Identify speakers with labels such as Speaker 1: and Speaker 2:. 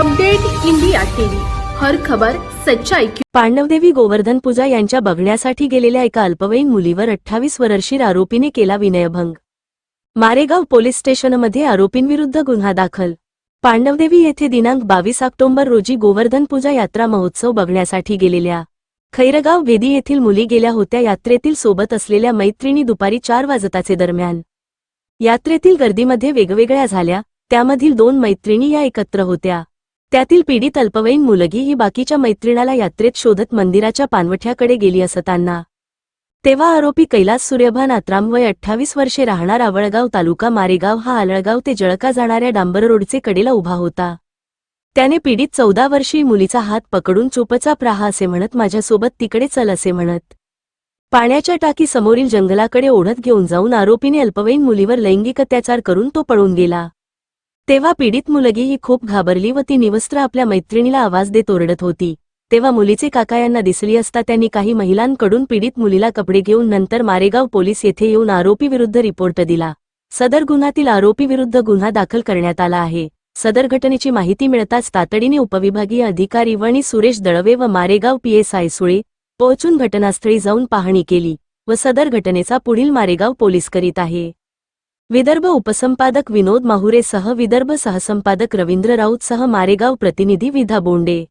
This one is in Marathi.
Speaker 1: Update India TV. हर खबर सच्चाई की
Speaker 2: पांडवदेवी गोवर्धन पूजा यांच्या बघण्यासाठी गेलेल्या एका अल्पवयीन मुलीवर अठ्ठावीस वर्षीर आरोपीने केला विनयभंग. मारेगाव पोलीस स्टेशनमध्ये आरोपींविरुद्ध गुन्हा दाखल. पांडवदेवी येथे दिनांक बावीस ऑक्टोबर रोजी गोवर्धन पूजा यात्रा महोत्सव बघण्यासाठी गेलेल्या. खैरगाव वेदी येथील मुली गेल्या होत्या यात्रेतील सोबत असलेल्या मैत्रिणी दुपारी चार वाजताचे दरम्यान. यात्रेतील गर्दीमध्ये वेगवेगळ्या झाल्या त्यामधील दोन मैत्रिणी या एकत्र होत्या. त्यातील पीडित अल्पवयीन मुलगी ही बाकीच्या मैत्रिणाला यात्रेत शोधत मंदिराच्या पानवठ्याकडे गेली असताना. तेव्हा आरोपी कैलास सूर्यभान आत्राम वय अठ्ठावीस वर्षे राहणार आवळगाव तालुका मारेगाव हा आलळगाव ते जळका जाणाऱ्या डांबर रोडचे कडेला उभा होता. त्याने पीडित चौदा वर्षीय मुलीचा हात पकडून चुपचाप राहा असे म्हणत माझ्यासोबत तिकडे चल असे म्हणत. पाण्याच्या टाकी समोरील जंगलाकडे ओढत घेऊन जाऊन आरोपीने अल्पवयीन मुलीवर लैंगिक अत्याचार करून तो पळून गेला. तेव्हा पीडित मुलगी ही खूप घाबरली व ती निवस्त्र आपल्या मैत्रिणीला आवाज देत ओरडत होती. तेव्हा मुलीचे काका यांना दिसली असता त्यांनी काही महिलांकडून पीडित मुलीला कपडे घेऊन नंतर मारेगाव पोलीस येथे येऊन आरोपीविरुद्ध रिपोर्ट दिला. सदर गुन्हातील आरोपीविरुद्ध गुन्हा दाखल करण्यात आला आहे. सदर घटनेची माहिती मिळताच तातडीने उपविभागीय अधिकारी वणी सुरेश दळवे व मारेगाव पीएसआय सुळे पोहोचून घटनास्थळी जाऊन पाहणी केली व सदर घटनेचा पुढील मारेगाव पोलीस करीत आहे. विदर्भ उपसंपादक विनोद माहुरेसह विदर्भ सहसंपादक रवींद्र राऊतसह मारेगाव प्रतिनिधी विधा बोंडे.